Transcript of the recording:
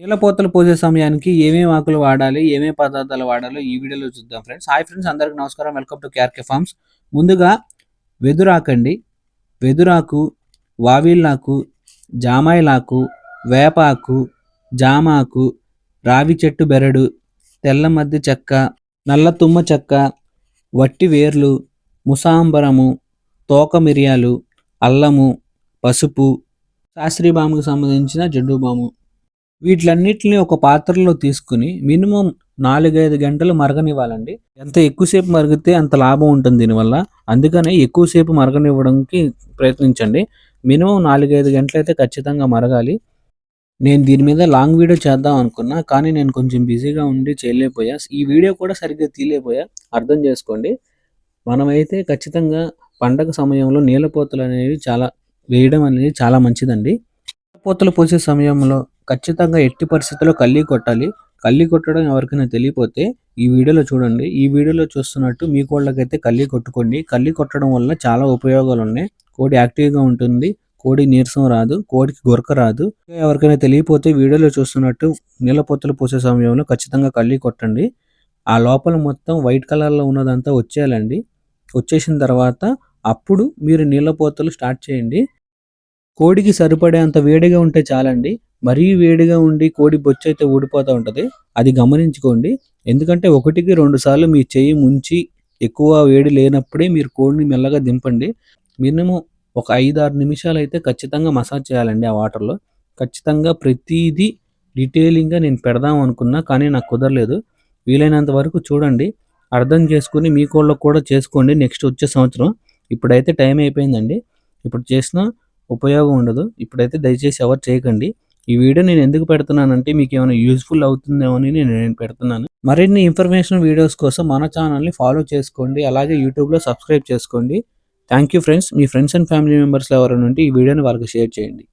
నీలపోతలు పోసే సమయానికి ఏమేమి ఆకులు వాడాలి ఏమేమి పదార్థాలు వాడాలో ఈ వీడియోలో చూద్దాం ఫ్రెండ్స్. హాయ్ ఫ్రెండ్స్ అందరికి నమస్కారం. Welcome to KRK farms. ముందుగా వెదురాకండి. వెదురాకు వావిల్లాకు జామాయిలాకు వేపాకు జామాకు రావి చెట్టు బెరడు తెల్ల మద్ది చెక్క నల్ల తుమ్మ చెక్క వట్టి వేర్లు ముసాంబరము తోక మిరియాలు అల్లము పసుపు శాస్త్రీ బాముకు సంబంధించిన జడ్డు బాము. వీటిలన్నిటిని ఒక పాత్రలో తీసుకుని మినిమం నాలుగైదు గంటలు మరగనివ్వాలండి. ఎంత ఎక్కువసేపు మరిగితే అంత లాభం ఉంటుంది దీనివల్ల. అందుకనే ఎక్కువసేపు మరగనివ్వడానికి ప్రయత్నించండి. మినిమం నాలుగైదు గంటలు అయితే ఖచ్చితంగా మరగాలి. నేను దీని మీద లాంగ్ వీడియో చేద్దాం అనుకున్నా కానీ నేను కొంచెం బిజీగా ఉండి చేయలేకపోయా. ఈ వీడియో కూడా సరిగ్గా తీయలేకపోయా. అర్థం చేసుకోండి. మనమైతే ఖచ్చితంగా పండగ సమయంలో నీళ్ళపోతలు అనేవి చాలా వేయడం అనేది చాలా మంచిదండి. నీళ్ళపోతలు పోసే సమయంలో ఖచ్చితంగా ఎట్టి పరిస్థితుల్లో కళ్ళీ కొట్టాలి. కళ్ళీ కొట్టడం ఎవరికైనా తెలియపోతే ఈ వీడియోలో చూడండి. ఈ వీడియోలో చూస్తున్నట్టు మీ కోళ్ళకైతే కళ్ళీ కొట్టుకోండి. కళ్ళీ కొట్టడం వల్ల చాలా ఉపయోగాలు ఉన్నాయి. కోడి యాక్టివ్గా ఉంటుంది. కోడి నీరసం రాదు. కోడికి గొరక రాదు. ఎవరికైనా తెలియపోతే వీడియోలో చూస్తున్నట్టు నీళ్ళపొత్తులు పోసే సమయంలో ఖచ్చితంగా కళ్ళీ కొట్టండి. ఆ లోపల మొత్తం వైట్ కలర్లో ఉన్నదంతా వచ్చేయాలండి. వచ్చేసిన తర్వాత అప్పుడు మీరు నీళ్ళపోతలు స్టార్ట్ చేయండి. కోడికి సరిపడేంత వేడిగా ఉంటే చాలండి. మరీ వేడిగా ఉండి కోడి బొచ్చు అయితే ఊడిపోతూ ఉంటుంది. అది గమనించుకోండి. ఎందుకంటే ఒకటికి రెండు సార్లు మీ చెయ్యి ముంచి ఎక్కువ వేడి లేనప్పుడే మీరు కోడిని మెల్లగా దింపండి. మినిమం ఒక ఐదు ఆరు నిమిషాలు అయితే ఖచ్చితంగా మసాజ్ చేయాలండి ఆ వాటర్లో. ఖచ్చితంగా ప్రతిదీ డీటెయిలింగ్గా నేను పెడదాం అనుకున్నా కానీ నాకు కుదరలేదు. వీలైనంత వరకు చూడండి. అర్థం చేసుకుని మీ కోళ్ళకు కూడా చేసుకోండి నెక్స్ట్ వచ్చే సంవత్సరం. ఇప్పుడైతే టైం అయిపోయిందండి. ఇప్పుడు చేసిన ఉపయోగం ఉండదు. ఇప్పుడైతే దయచేసి ఎవరు చేయకండి. ఈ వీడియో నేను ఎందుకు పెడుతున్నానంటే మీకు ఏమైనా యూస్ఫుల్ అవుతుందేమో అని నేను పెడుతున్నాను. మరిన్ని ఇన్ఫర్మేషన్ వీడియోస్ కోసం మన ఛానల్ని ఫాలో చేసుకోండి. అలాగే యూట్యూబ్లో సబ్స్క్రైబ్ చేసుకోండి. థ్యాంక్ యూ ఫ్రెండ్స్ మీ ఫ్రెండ్స్ అండ్ ఫ్యామిలీ మెంబర్స్లో ఎవరైనా ఉంటే ఈ వీడియోని వాళ్ళకి షేర్ చేయండి.